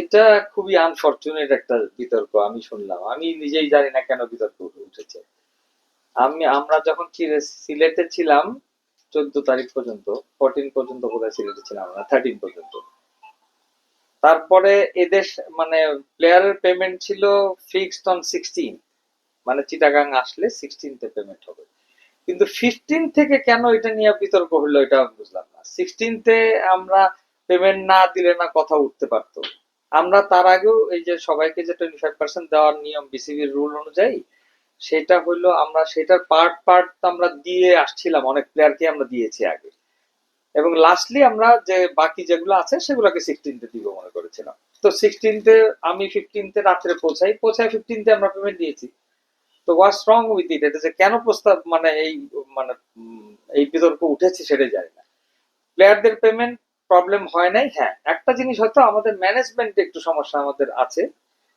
এটা খুবই আনফরচুনেট একটা বিতর্ক, আমি শুনলাম। আমি নিজেই জানি না কেন বিতর্ক উঠেছে। আমি, আমরা যখন সিলেটে ছিলাম, চোদ্দ তারিখ পর্যন্ত ফোরটিন পর্যন্ত বোধহয় সিলেটে ছিলাম আমরা থার্টিন পর্যন্ত। তারপরে এদেশ মানে প্লেয়ারের পেমেন্ট ছিল ফিক্সড অন সিক্সটিন মানে চিটাগাং আসলে সিক্সটিনতে পেমেন্ট হবে। কিন্তু ফিফটিন থেকে কেন এটা নিয়ে বিতর্ক হলো এটা বুঝলাম না। সিক্সটিনতে আমরা পেমেন্ট না দিলে না কথা উঠতে পারতো। আমরা তার আগেও এই যে সবাইকে যে টোয়েন্টি ফাইভ পার্সেন্ট দেওয়ার নিয়ম বিসিবির রুল অনুযায়ী, সেটা হলো আমরা সেটার পার্ট পার্ট আমরা দিয়ে আসছিলাম, অনেক প্লেয়ারকে আমরা দিয়েছি আগে। এবং লাস্টলি আমরা যে বাকি যেগুলো আছে, সেগুলোকে সিক্সটিনতে দিব মনে করেছিলাম। তো সিক্সটিনতে আমি ফিফটিনতে রাত্রে পৌঁছাই পৌঁছাই ফিফটিনতে আমরা পেমেন্ট দিয়েছি। তো হোয়াটস রং উইথ ইট এটা যে কেন প্রস্তাব মানে এই মানে এই বিতর্ক উঠেছে সেটাই জানি না। প্লেয়ারদের পেমেন্ট প্রবলেম হয় নাই। হ্যাঁ একটা জিনিস হয়তো আমাদের ম্যানেজমেন্টে একটু সমস্যা আমাদের আছে,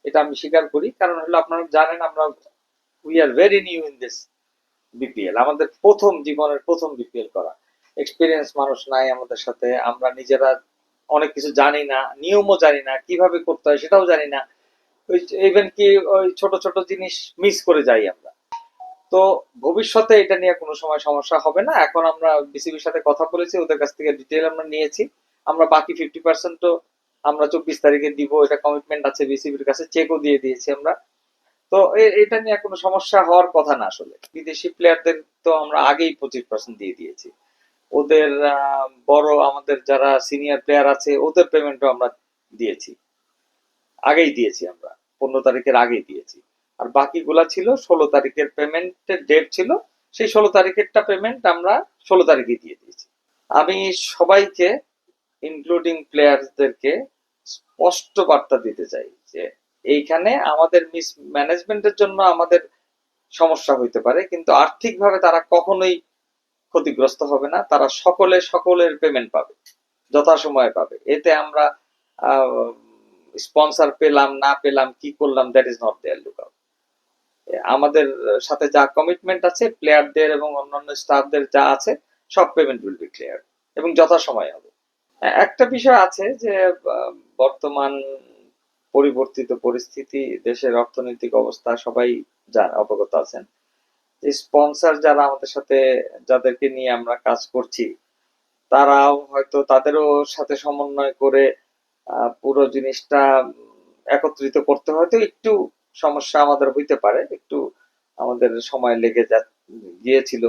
এটা আমি স্বীকার করি। কারণ হলো আপনারা জানেন, আমরা we are very new in this BPL আমাদের প্রথম জীবনের প্রথম বিপিএল করা। এক্সপিরিয়েন্স মানুষ নাই আমাদের সাথে, আমরা নিজেরা অনেক কিছু জানি না, নিয়মও জানি না, কীভাবে করতে হয় সেটাও জানি না। ইভেন কি ওই ছোট ছোট জিনিস মিস করে যাই আমরা। তো ভবিষ্যতে এটা নিয়ে কোনো সময় সমস্যা হবে না। এখন আমরা বিসিবির সাথে কথা বলেছি, ওদের কাছ থেকে ডিটেল আমরা নিয়েছি। আমরা বাকি ফিফটি পার্সেন্টও আমরা চব্বিশ তারিখে দিব, এটা কমিটমেন্ট আছে বিসিবির কাছে চেকও দিয়ে দিয়েছি আমরা। তো এটা নিয়ে কোনো সমস্যা হওয়ার কথা না আসলে। বিদেশি প্লেয়ারদের তো আমরা আগেই পঁচিশ পার্সেন্ট দিয়ে দিয়েছি। ওদের বড় আমাদের যারা সিনিয়র প্লেয়ার আছে, ওদের পেমেন্টও আমরা দিয়েছি। আগেই দিয়েছি আমরা, পনেরো তারিখের আগেই দিয়েছি। আর বাকিগুলা ছিল ষোলো তারিখের পেমেন্টের ডেট ছিল, সেই ষোলো তারিখেরটা পেমেন্ট আমরা ষোলো তারিখে দিয়ে দিয়েছি। আমি সবাইকে ইনক্লুডিং প্লেয়ারদেরকে স্পষ্ট বার্তা দিতে চাই যে এইখানে আমাদের মিস ম্যানেজমেন্টের জন্য আমাদের সমস্যা হইতে পারে, কিন্তু আর্থিকভাবে তারা কখনোই ক্ষতিগ্রস্ত হবে না, তারা সকলে সকলের পেমেন্ট পাবে, যথাসময়ে পাবে। এতে আমরা স্পন্সর পেলাম, না পেলাম, কি করলাম that is not their look আমাদের সাথে যা কমিটমেন্ট আছে প্লেয়ারদের এবং অন্যান্য স্টাফদের যা আছে, সব পেমেন্ট উইল বি ক্লিয়ার এবং যথাসময়ে হবে। একটা বিষয় আছে যে বর্তমান পরিবর্তিত পরিস্থিতি, দেশের অর্থনৈতিক অবস্থা, সবাই জান, অবগত আছেন স্পন্সর যারা আমাদের সাথে, যাদেরকে নিয়ে আমরা কাজ করছি, তারাও হয়তো তাদেরও সাথে সমন্বয় করে পুরো জিনিসটা একত্রিত করতে হয়তো একটু সমস্যা আমাদের হইতে পারে, একটু আমাদের সময় লেগে যা, গিয়েছিল।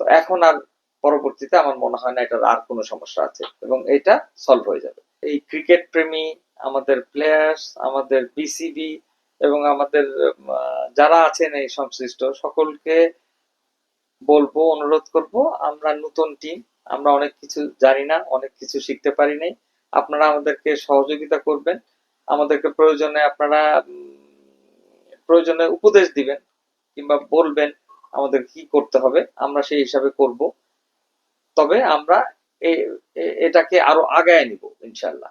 তো এখন আর পরবর্তীতে আমার মনে হয় না এটার আর কোনো সমস্যা আছে এবং এটা সলভ হয়ে যাবে। এই ক্রিকেট প্রেমী, আমাদের প্লেয়ার্স আমাদের বিসিবি এবং আমাদের যারা আছেন এই সংশ্লিষ্ট সকলকে বলব, অনুরোধ করব, আমরা নতুন টিম আমরা অনেক কিছু জানি না, অনেক কিছু শিখতে পারি নাই। আপনারা আমাদেরকে সহযোগিতা করবেন। আমাদেরকে প্রয়োজনে আপনারা প্রয়োজনে উপদেশ দিবেন কিংবা বলবেন আমাদের কি করতে হবে, আমরা সেই হিসাবে করব। তবে আমরা এটাকে আরও আগায় নিব ইনশাল্লাহ